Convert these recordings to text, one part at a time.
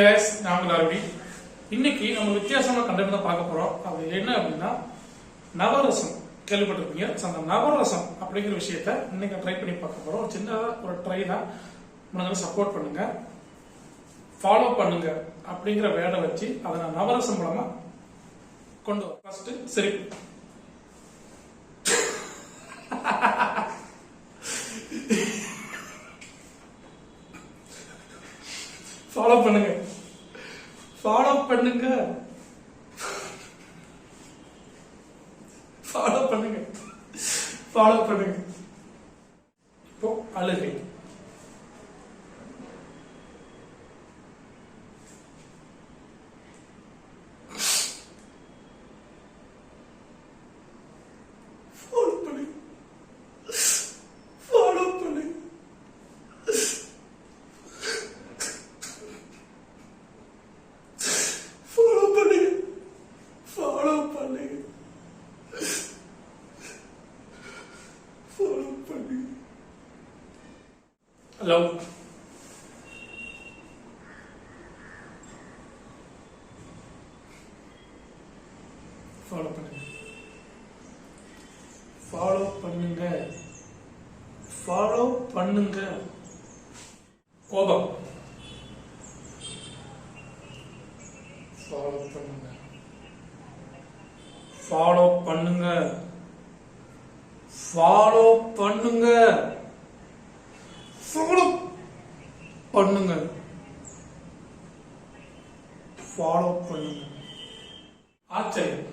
Ace நாங்கள் அருவி இன்னைக்கு நம்ம வித்தியாசமான கண்டென்ட் தான் பார்க்க போறோம். அது என்ன அப்படின்னா நவரசம். கேள்விப்பட்டிருப்பீங்க. அந்த நவரசம் அப்படிங்கிற விஷயத்த இன்னைக்கு ட்ரை பண்ணி பார்க்க போறோம். சின்னதாக ஒரு ட்ரை தான் சப்போர்ட் பண்ணுங்க. ஃபாலோ பண்ணுங்க அப்படிங்கிற வேர்டை வச்சு அதை நான் நவரசம் மூலமா கொண்டு வர ஃபர்ஸ்ட் சரி. ஃபாலோ பண்ணுங்க. ஃபாலோ பண்ணுங்க. ஃபாலோ பண்ணுங்க. ஃபாலோ பண்ணுங்க. இப்போ அழுகை ஃபாலோ பண்ணுங்க ஃபாலோ பண்ணுங்க ஃபாலோ பண்ணுங்க ஃபாலோ பண்ணுங்க ஃபாலோ பண்ணுங்க ஹலோ. ஃபாலோ பண்ணுங்க. ஃபாலோ பண்ணுங்க. ஃபாலோ பண்ணுங்க. கோபம். ஃபாலோ பண்ணுங்க. ஃபாலோ பண்ணுங்க. ஃபாலோ பண்ணுங்க. ஃபாலோ பண்ணுங்க. ஃபாலோ பண்ணுங்க. ஆச்சரியம்.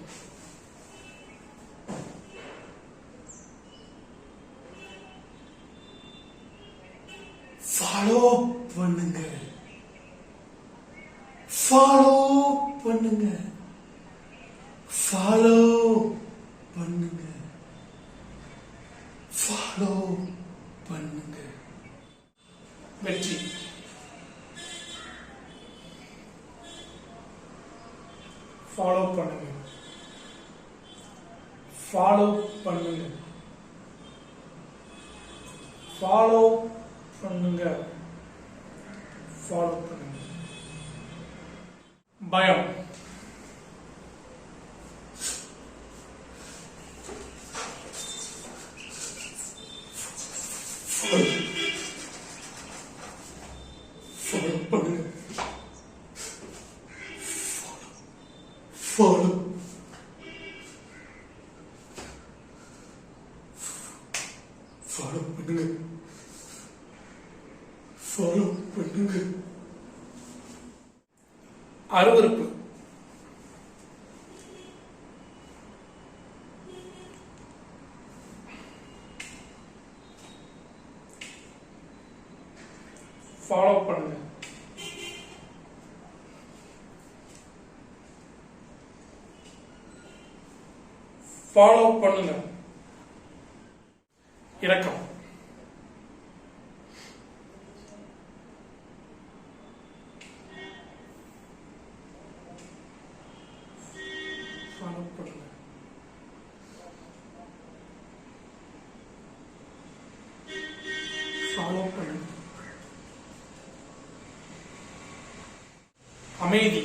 ஃபாலோ பண்ணுங்க. ஃபாலோ பண்ணுங்க. ஃபாலோ பண்ணுங்க ஃபாலோ பண்ணுங்க வெற்றி. ஃபாலோ பண்ணுங்க. ஃபாலோ பண்ணுங்க. ஃபாலோ பண்ணுங்க. ஃபாலோ பண்ணுங்க. பயம் ஃபாலோ பண்ணுங்க ஃபாலோ ஃபாலோ பண்ணுங்க ஃபாலோ பண்ணுங்க அருவருப்பு ஃபாலோ பண்ணுங்க. ஃபாலோ பண்ணுங்க. இறக்கம் அமைதி.